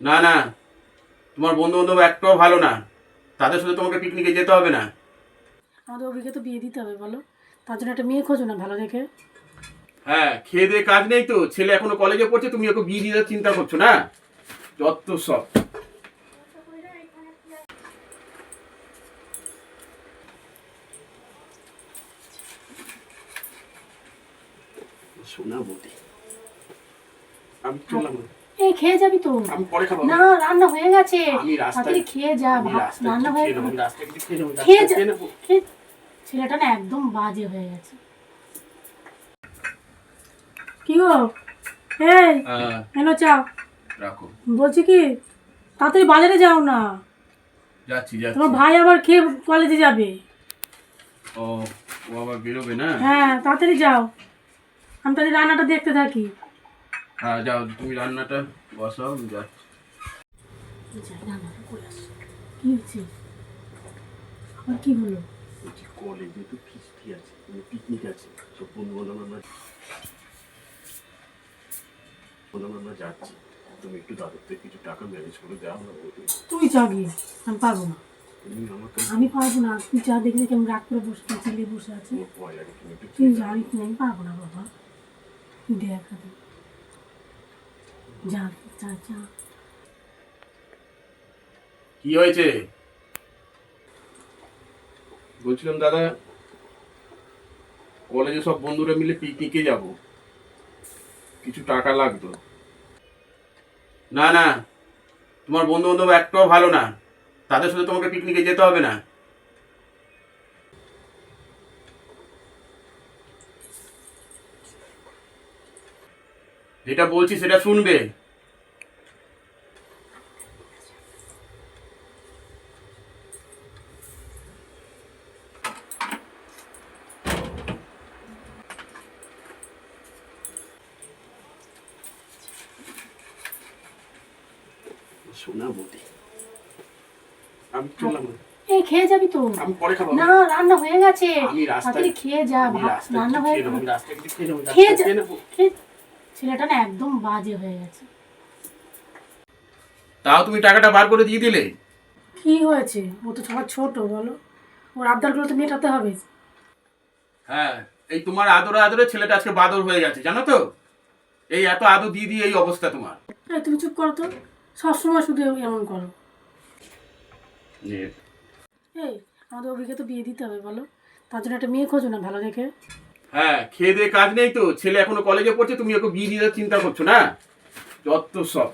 না না। তোমার বন্ধু বান্ধব একটাও ভালো না। তাদের সাথে তোমাকে পিকনিকে যেতে হবে না। আমাদের অভিকে তো বিয়ে দিতে হবে বলো। তার জন্য একটা মেয়ে খোঁজো না ভালো দেখে। হ্যাঁ খেয়ে দিয়ে কাজ নেই তো। ছেলে এখনও কলেজে পড়ছে তুমি ওকে বিয়ে দিয়ে দেওয়ার চিন্তা করছ না? যত সব। শোনা বৌদি। আমি চললাম। এই খেয়ে যাবি তো। আমি পরে খাব না রান্না হয়ে গেছে। তাড়াতাড়ি খেয়ে যা ভাত রান্না হয়ে খেয়ে যা ছেলেটা না একদম বাজে হয়ে গেছে। কি গো? এই হ্যাঁ, এনো চাও রাখো। বলছি কি তাড়াতাড়ি বাজারে যাও না। যাচ্ছি যাচ্ছি। তোমার ভাই আবার খেয়ে কলেজে যাবে। ও ও আবার বেরোবে না? হ্যাঁ তাড়াতাড়ি যাও। আমি তাহলে রান্নাটা দেখতে থাকি। হ্যাঁ যাও তুমি রান্নাটা বসাও আমি যাচ্ছি। যাই রান্নাটা করে আসি কি হয়েছে? আবার কি হলো? বলছি কলেজে তো ফিস্টি আছে পিকনিক আছে সব বন্ধু বান্ধব আমরা বন্ধু আমরা যাচ্ছি। তুমি একটু দাদুর থেকে কিছু টাকা ম্যানেজ করে দাও না তুই যা গিয়ে আমি পারব না। আমি পারব না। তুই যা দেখবি কেমন রাগ করে বসে চিলিয়ে বসে আছে তুই জানিস না? আমি পারব না বাবা। তুই দেখ আগে। যা যা যা। কি হয়েছে? বলছিলাম দাদা কলেজে সব বন্ধুরা মিলে পিকনিকে যাব। কিছু টাকা লাগতো। না না তোমার বন্ধু বান্ধব একটাও ভালো না। তাদের সাথে তোমাকে পিকনিকে যেতে হবে না। যেটা বলছি সেটা শুনবে। শোনা বৌদি আমি চললাম। এই খেয়ে যাবি তো। আমি পরে খাব। না রান্না হয়ে গেছে। আমি রাস্তায়- খেয়ে যা রান্না হয়ে কিছু খেয়ে যা। ছেলেটা না একদম বাজে হয়ে গেছে। তাও তুমি টাকাটা বার করে দিয়ে দিলে? কি হয়েছে? ও তো সবার ছোট বলো। ওর আবদারগুলো তো মেটাতে হবে। হ্যাঁ এই তোমার আদরে আদরে ছেলেটা আজকে বাদর হয়ে গেছে জানো তো? এই এত আদর দিয়ে দিয়ে এই অবস্থা তোমার। এই তুমি চুপ করো তো। সবসময় শুধু এমন করো। এই আমাদের অভিকে তো বিয়ে দিতে হবে বলো। তার জন্য একটা মেয়ে খোঁজো না ভালো দেখে। হ্যাঁ খেয়ে দিয়ে কাজ নেই তো। ছেলে এখনও কলেজে পড়ছে, তুমি ওকে বিয়ে দিয়ে চিন্তা করছ না? যত সব।